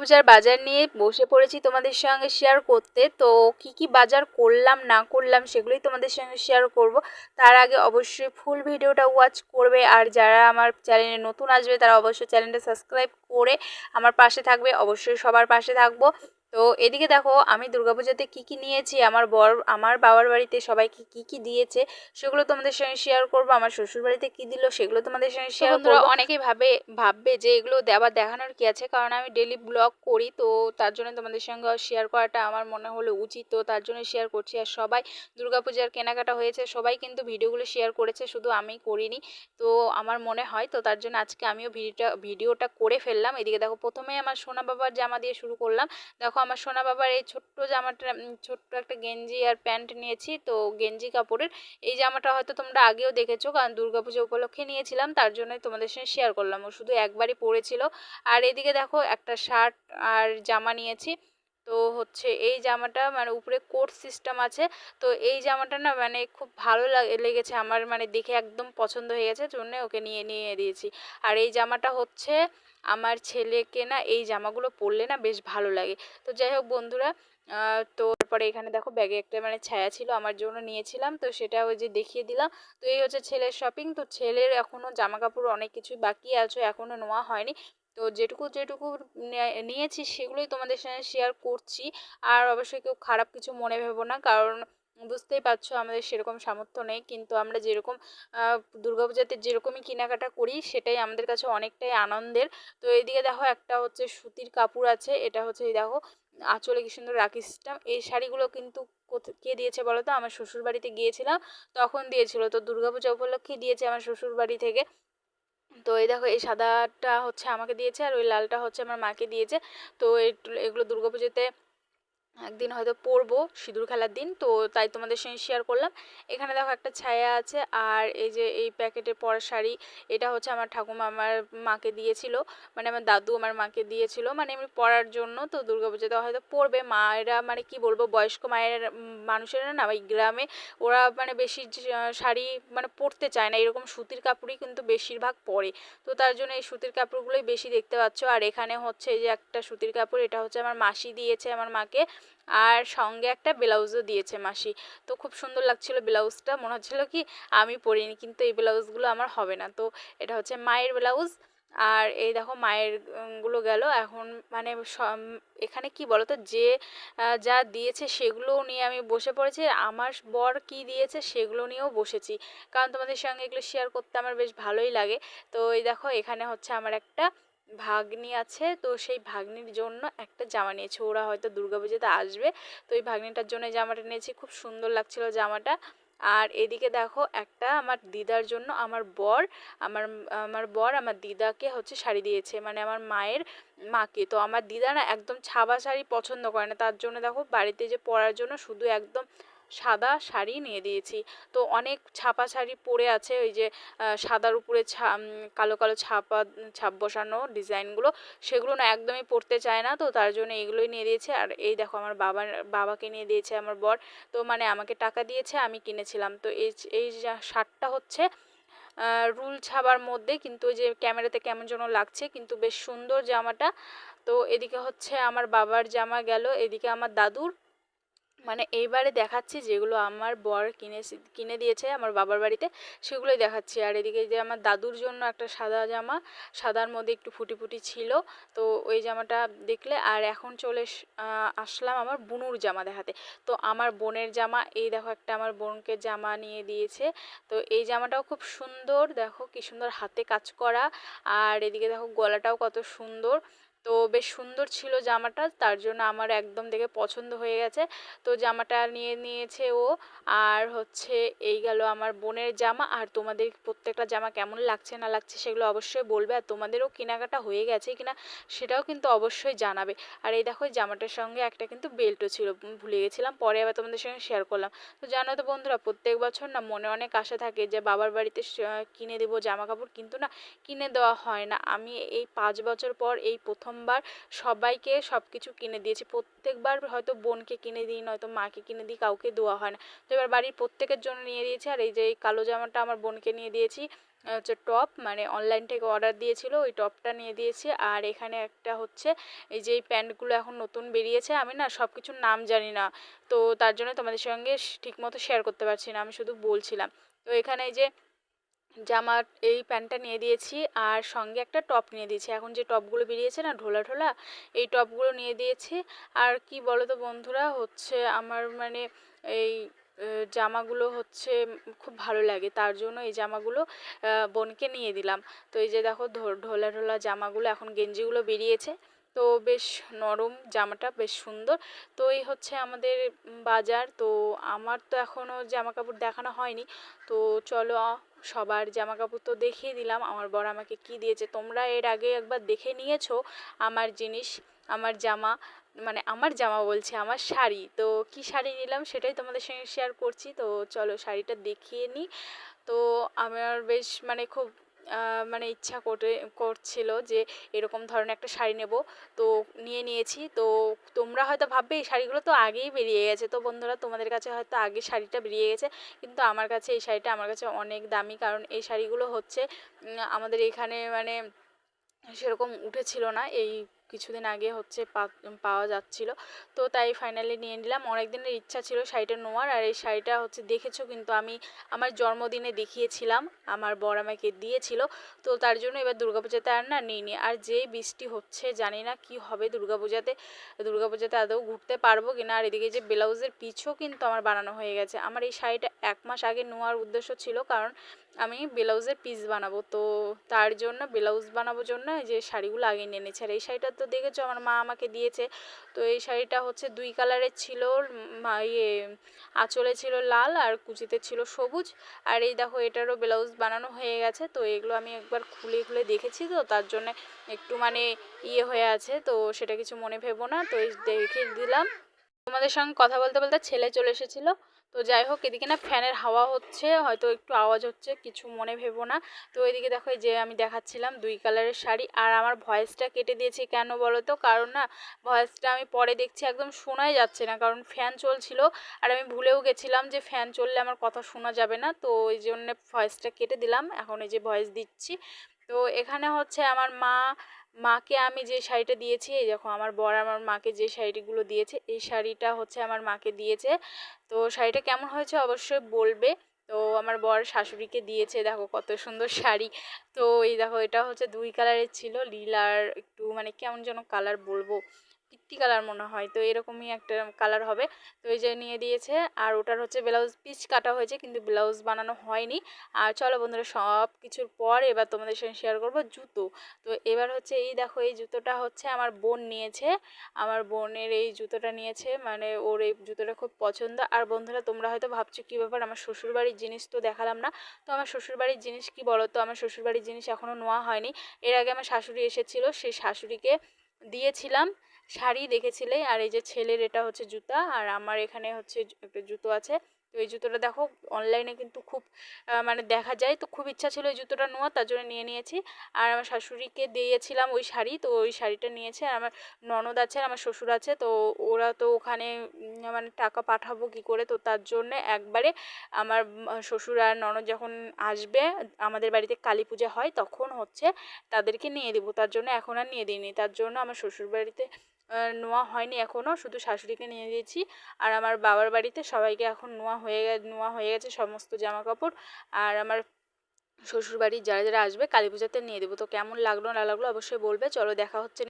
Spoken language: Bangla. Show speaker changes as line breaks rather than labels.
দুর্গাপূজার বাজার নিয়ে বসে পড়েছি তোমাদের সঙ্গে শেয়ার করতে। তো কি কি বাজার করলাম, না করলাম সেগুলোই তোমাদের সঙ্গে শেয়ার করব। তার আগে অবশ্যই ফুল ভিডিওটা ওয়াচ করবে। আর যারা আমার চ্যানেলে নতুন আসবে, তারা অবশ্যই চ্যানেলটা সাবস্ক্রাইব করে আমার পাশে থাকবে। অবশ্যই সবার পাশে থাকব। তো এদিকে দেখো আমি দুর্গাপূজাতে কি কি নিয়েছি আমার বর আমার বাবার বাড়িতে সবাইকে কি কি দিয়েছে সেগুলো তোমাদের সঙ্গে শেয়ার করব। আমার শ্বশুর বাড়িতে কি দিল সেগুলো তোমাদের সঙ্গে শেয়ার করব। অনেকেই ভাবে ভাববে যে এগুলো দেওয়ার দেখানোর কি আছে? কারণ আমি ডেলি ব্লগ করি তো তার জন্য তোমাদের সঙ্গে শেয়ার করাটা আমার মনে হলো উচিত তো তার জন্য শেয়ার করছি। আর সবাই দুর্গাপূজার কেনাকাটা হয়েছে সবাই কিন্তু ভিডিওগুলো শেয়ার করেছে শুধু আমি করিনি। তো আমার মনে হয় তো তার জন্য আজকে আমিও ভিডিওটা ভিডিওটা করে ফেললাম। এদিকে দেখো প্রথমে আমার সোনা বাবার জামা দিয়ে শুরু করলাম। দেখো আমার সোনা বাবার এই ছোট্ট জামাটা ছোট্ট একটা গেঞ্জি আর প্যান্ট নিয়েছি। তো গেঞ্জি কাপড়ের এই জামাটা হয়তো তোমরা আগেও দেখেছ, কারণ দুর্গাপুজো উপলক্ষে নিয়েছিলাম। তার জন্যই তোমাদের সঙ্গে শেয়ার করলাম। ও শুধু একবারই পরেছিল। আর এদিকে দেখো একটা শার্ট আর জামা নিয়েছি। তো হচ্ছে এই জামাটা মানে উপরে কোট সিস্টেম আছে। তো এই জামাটা না মানে খুব ভালো লেগেছে আমার মানে দেখে একদম পছন্দ হয়ে গেছে, জন্য ওকে নিয়ে নিয়ে দিয়েছি। আর এই জামাটা হচ্ছে আমার ছেলেকে না এই জামাগুলো পরলে না বেশ ভালো লাগে। তো যাই হোক বন্ধুরা তো তারপরে এখানে দেখো ব্যাগে একটা মানে ছায়া ছিল, আমার জন্য নিয়েছিলাম। তো সেটা ওই যে দেখিয়ে দিলাম। তো এই হচ্ছে ছেলের শপিং তো ছেলের এখনও জামা কাপড় অনেক কিছুই বাকি আছে এখনও নেওয়া হয়নি। তো যেটুকু যেটুকু নিয়েছি সেগুলোই তোমাদের সঙ্গে শেয়ার করছি। আর অবশ্যই কেউ খারাপ কিছু মনে ভেবো না, কারণ বুঝতেই পারছ আমাদের সেরকম সামর্থ্য নেই। কিন্তু আমরা যেরকম দুর্গাপূজাতে যেরকমই কেনাকাটা করি, সেটাই আমাদের কাছে অনেকটাই আনন্দের। তো এইদিকে দেখো একটা হচ্ছে সুতির কাপড় আছে, এটা হচ্ছে এই দেখো, আঁচলে কি সুন্দর রাখি সিস্টেম এই শাড়িগুলো কিন্তু কে দিয়েছে বলো তো? আমার শ্বশুর বাড়িতে গিয়েছিলাম, তখন দিয়েছিল। তো দুর্গাপূজা উপলক্ষে দিয়েছে আমার শ্বশুর বাড়ি থেকে। তো এই দেখো, এই সাদাটা হচ্ছে আমাকে দিয়েছে আর ওই লালটা হচ্ছে আমার মাকে দিয়েছে। তো এগুলো দুর্গাপুজোতে একদিন হয়তো পরবো সিঁদুর খেলার দিন, তো তাই তোমাদের সঙ্গে শেয়ার করলাম। এখানে দেখো একটা ছায়া আছে, আর এই যে এই প্যাকেটের পরা শাড়ি, এটা হচ্ছে আমার ঠাকুমা আমার মাকে দিয়েছিল মানে আমার দাদু আমার মাকে দিয়েছিল মানে এমনি পরার জন্য তো দুর্গাপুজোতে হয়তো পরবে মায়েরা মানে কি বলব, বয়স্ক মায়ের, মানুষেরা না ওই গ্রামে ওরা মানে বেশি শাড়ি মানে পরতে চায় না, এরকম সুতির কাপড়ই কিন্তু বেশিরভাগ পরে। তো তার জন্য এই সুতির কাপড়গুলোই বেশি দেখতে পাচ্ছ। আর এখানে হচ্ছে এই যে একটা সুতির কাপড়, এটা হচ্ছে আমার মাসি দিয়েছে আমার মাকে। আর সঙ্গে একটা ব্লাউজও দিয়েছে মাসি। তো খুব সুন্দর লাগছিল ব্লাউজটা। মনে হচ্ছিল কি আমি পরিনি, কিন্তু এই ব্লাউজগুলো আমার হবে না। তো এটা হচ্ছে মায়ের ব্লাউজ। আর এই দেখো মায়েরগুলো গেল। এখন মানে এখানে কি বলতো? যে যা দিয়েছে সেগুলো নিয়ে আমি বসে পড়েছি। আমার বর কি দিয়েছে সেগুলো নিয়েও বসেছি। কারণ তোমাদের সঙ্গে এগুলো শেয়ার করতে আমার বেশ ভালোই লাগে। তো এই দেখো এখানে হচ্ছে আমার একটা ভাগ্নি আছে, তো সেই ভাগ্নির জন্য একটা জামা নিয়েছি। ওরা হয়তো দুর্গাপুজোতে আসবে, তো এই ভাগ্নিটার জন্য জামাটা নিয়েছি। খুব সুন্দর লাগছিল জামাটা। আর এদিকে দেখো, একটা আমার দিদার জন্য আমার বর, আমার আমার বর আমার দিদাকে হচ্ছে শাড়ি দিয়েছে মানে আমার মায়ের মাকে। তো আমার দিদা না একদম ছাবা শাড়ি পছন্দ করে না। তার জন্য দেখো, বাড়িতে যে পরার জন্য শুধু একদম সাদা শাড়ি নিয়ে দিয়েছি। তো অনেক ছাপা শাড়ি পরে আছে, ওই যে সাদার উপরে ছা কালো কালো ছাপা, ছাপ বসানো ডিজাইনগুলো সেগুলো না একদমই পরতে চায় না, তো তার জন্য এগুলোই নিয়ে দিয়েছে। আর এই দেখো, আমার বাবার, বাবাকে নিয়ে দিয়েছে আমার বর, তো মানে আমাকে টাকা দিয়েছে, আমি কিনেছিলাম। তো এই এই শার্টটা হচ্ছে রুল ছাবার মধ্যে, কিন্তু যে ক্যামেরাতে কেমন যেন লাগছে, কিন্তু বেশ সুন্দর জামাটা। তো এদিকে হচ্ছে আমার বাবার জামা গেল, এদিকে আমার দাদুর মানে এইবারে দেখাচ্ছি যেগুলো আমার বর কিনে কিনে দিয়েছে আমার বাবার বাড়িতে, সেগুলোই দেখাচ্ছি। আর এদিকে যে আমার দাদুর জন্য একটা সাদা জামা, সাদার মধ্যে একটু ফুটি ফুটি ছিল, তো ওই জামাটা দেখলে, আর এখন চলে আসলাম আমার বুনুর জামা দেখাতে। তো আমার বোনের জামা, এই দেখো একটা আমার বোনকে জামা নিয়ে দিয়েছে, তো এই জামাটাও খুব সুন্দর, দেখো কি সুন্দর হাতে কাজ করা, আর এদিকে দেখো গলাটাও কত সুন্দর তো বেশ সুন্দর ছিল জামাটা, তার জন্য আমার একদম দেখে পছন্দ হয়ে গেছে। তো জামাটা নিয়ে নিয়েছে ও। আর হচ্ছে এই গেল আমার বোনের জামা। আর তোমাদের প্রত্যেকটা জামা কেমন লাগছে না লাগছে সেগুলো অবশ্যই বলবে। আর তোমাদেরও কেনাকাটা হয়ে গেছে কিনা সেটাও কিন্তু অবশ্যই জানাবে। আর এই দেখো জামাটার সঙ্গে একটা কিন্তু বেল্টও ছিল ভুলে গেছিলাম। পরে আবার তোমাদের সঙ্গে শেয়ার করলাম। তো জানো তো বন্ধুরা, প্রত্যেক বছর না মনে অনেক আশা থাকে যে বাবার বাড়িতে কিনে দেবো জামা কাপড় কিন্তু না, কিনে দেওয়া হয় না। আমি এই পাঁচ বছর পর এই প্রথম প্রথমবার সবাইকে সব কিছু কিনে দিয়েছি। প্রত্যেকবার হয়তো বোনকে কিনে দিই, নয়তো মাকে কিনে দিই, কাউকে দেওয়া হয় না। তো এবার বাড়ির প্রত্যেকের জন্য নিয়ে দিয়েছি। আর এই যে এই কালো জামাটা আমার বোনকে নিয়ে দিয়েছি হচ্ছে টপ মানে অনলাইন থেকে অর্ডার দিয়েছিল, ওই টপটা নিয়ে দিয়েছি। আর এখানে একটা হচ্ছে এই যে এই প্যান্টগুলো এখন নতুন বেরিয়েছে, আমি না সব কিছুর নাম জানি না। তো তার জন্য তোমাদের সঙ্গে ঠিকমতো শেয়ার করতে পারছি না, আমি শুধু বলছিলাম। তো এখানে এই যে জামার এই প্যান্টটা নিয়ে দিয়েছি আর সঙ্গে একটা টপ নিয়ে দিয়েছি। এখন যে টপগুলো বেরিয়েছে না, ঢোলা ঢোলা, এই টপগুলো নিয়ে দিয়েছি। আর কি বলো তো বন্ধুরা, হচ্ছে আমার মানে এই জামাগুলো হচ্ছে খুব ভালো লাগে। তার জন্য এই জামাগুলো বোনকে নিয়ে দিলাম। তো এই যে দেখো ঢোলা ঢোলা জামাগুলো, এখন গেঞ্জিগুলো বেরিয়েছে। তো বেশ নরম জামাটা, বেশ সুন্দর। তো এই হচ্ছে আমাদের বাজার। তো আমার তো এখনও জামা কাপড় দেখানো হয়নি। তো চলো সবার জামা কাপড় তো দেখিয়ে দিলাম। আমার বর আমাকে কি দিয়েছে? তোমরা এর আগে একবার দেখে নিয়েছো আমার জিনিস, আমার জামা মানে আমার জামা বলছে, আমার শাড়ি। তো কি শাড়ি নিলাম সেটাই তোমাদের সঙ্গে শেয়ার করছি। তো চলো শাড়িটা দেখিয়ে নিই। তো আমার বেশ মানে খুব মানে ইচ্ছা করে করছিল যে এরকম ধরনের একটা শাড়ি নেব। তো নিয়ে নিয়েছি। তো তোমরা হয়তো ভাববে, এই শাড়িগুলো তো আগেই বেরিয়ে গেছে। তো বন্ধুরা, তোমাদের কাছে হয়তো আগে শাড়িটা বেরিয়ে গেছে। কিন্তু আমার কাছে এই শাড়িটা আমার কাছে অনেক দামি। কারণ এই শাড়িগুলো হচ্ছে আমাদের এখানে মানে সেরকম উঠেছিল না। এই কিছুদিন আগে হচ্ছে পাওয়া যাচ্ছিল। তো তাই ফাইনালি নিয়ে নিলাম। অনেক দিনের ইচ্ছা ছিল শাড়িটা নেওয়ার আর এই শাড়িটা হচ্ছে দেখেছ কিন্তু আমি আমার জন্মদিনে দেখিয়েছিলাম। আমার বর আমাকে দিয়েছিল। তো তার জন্য এবার দুর্গাপূজাতে আর না নিইনি। আর যেই বৃষ্টি হচ্ছে জানি না কি হবে দুর্গাপূজাতে। দুর্গাপূজাতে আদৌ ঘুরতে পারব কিনা? আর এদিকে যে ব্লাউজের পিছও কিন্তু আমার বানানো হয়ে গেছে। আমার এই শাড়িটা এক মাস আগে নেওয়ার উদ্দেশ্য ছিল। কারণ আমি ব্লাউজের পিস বানাবো। তো তার জন্য, ব্লাউজ বানাবো জন্য যে শাড়িগুলো আগে নিয়ে নিয়েছি আর এই শাড়িটা তো দেখেছ, আমার মা আমাকে দিয়েছে। তো এই শাড়িটা হচ্ছে দুই কালারের ছিল ইয়ে আঁচলে ছিল লাল আর কুচিতে ছিল সবুজ। আর এই দেখো, এটারও ব্লাউজ বানানো হয়ে গেছে। তো এগুলো আমি একবার খুলে খুলে দেখেছি তো, তার জন্য একটু মানে ইয়ে হয়ে আছে। তো সেটা কিছু মনে ভেবো না। তো দেখে দিলাম। তোমাদের সঙ্গে কথা বলতে বলতে ছেলে চলে এসেছিল। তো যাই হোক, এদিকে না ফ্যানের হাওয়া হচ্ছে, হয়তো একটু আওয়াজ হচ্ছে, কিছু মনে ভেবো না। তো এদিকে দেখো যে আমি দেখাচ্ছিলাম দুই কালারের শাড়ি, আর আমার ভয়েসটা কেটে দিয়েছি কেন বলো তো? কারণ না, ভয়েসটা আমি পরে দেখছি, একদম শোনাই যাচ্ছে না, কারণ ফ্যান চলছিল, আর আমি ভুলেও গেছিলাম যে ফ্যান চললে আমার কথা শোনা যাবে না। তো ওই জন্য ভয়েসটা কেটে দিলাম, এখন এই যে ভয়েস দিচ্ছি। তো এখানে হচ্ছে আমার মা মাকে আমি যে শাড়িটা দিয়েছি, এই দেখো আমার বর আমার মাকে যে শাড়িগুলো দিয়েছে, এই শাড়িটা হচ্ছে আমার মাকে দিয়েছে। তো শাড়িটা কেমন হয়েছে অবশ্যই বলবে। তো আমার বর শাশুড়িকে দিয়েছে, দেখো কত সুন্দর শাড়ি। তো এই দেখো এটা হচ্ছে দুই কালারের ছিল নীল আর একটু মানে কেমন যেন কালার বলব। পিত্তি কালার মনে হয়। তো এরকমই একটা কালার হবে। তো এই যে নিয়ে দিয়েছে, আর ওটার হচ্ছে ব্লাউজ পিচ কাটা হয়েছে, কিন্তু ব্লাউজ বানানো হয়নি। আর চলো বন্ধুরা সব কিছুর পর এবার তোমাদের সঙ্গে শেয়ার করব জুতো। তো এবার হচ্ছে এই দেখো, এই জুতোটা হচ্ছে আমার বোন নিয়েছে। আমার বোনের এই জুতোটা নিয়েছে মানে ওর এই জুতোটা খুব পছন্দ। আর বন্ধুরা, তোমরা হয়তো ভাবছ কী ব্যাপার, আমার শ্বশুরবাড়ির জিনিস তো দেখালাম না। তো আমার শ্বশুরবাড়ির জিনিস কি বলো তো আমার শ্বশুরবাড়ির জিনিস এখনও নেওয়া হয়নি। এর আগে আমার শাশুড়ি এসেছিল, সেই শাশুড়িকে দিয়েছিলাম। শাড়ি দেখেছিলে আর এই যে ছেলের এটা হচ্ছে জুতা আর আমার এখানে হচ্ছে একটা জুতো আছে। তো এই জুতোটা দেখো অনলাইনে কিন্তু খুব মানে দেখা যায়। তো খুব ইচ্ছা ছিল এই জুতোটা নেওয়ার তার জন্য নিয়ে নিয়েছি। আর আমার শাশুড়িকে দিয়েছিলাম ওই শাড়ি, তো ওই শাড়িটা নিয়েছে। আর আমার ননদ আছে আর আমার শ্বশুর আছে, তো ওরা তো ওখানে মানে টাকা পাঠাবো কি করে? তো তার জন্যে একবারে আমার শ্বশুর আর ননদ যখন আসবে, আমাদের বাড়িতে কালী পূজা হয়, তখন হচ্ছে তাদেরকে নিয়ে দেবো। তার জন্য এখন আর নিয়ে দিইনি। তার জন্য আমার শ্বশুর বাড়িতে নোয়া হয়নি এখনও শুধু শাশুড়িকে নিয়ে দিয়েছি আর আমার বাবার বাড়িতে সবাইকে এখন নোয়া হয়ে নোয়া হয়ে গেছে সমস্ত জামা কাপড় আর আমার শ্বশুরবাড়ির যারা যারা আসবে, কালী পূজাতে নিয়ে দেবো। তো কেমন লাগল না লাগল অবশ্যই বলবে। চলো দেখা হচ্ছে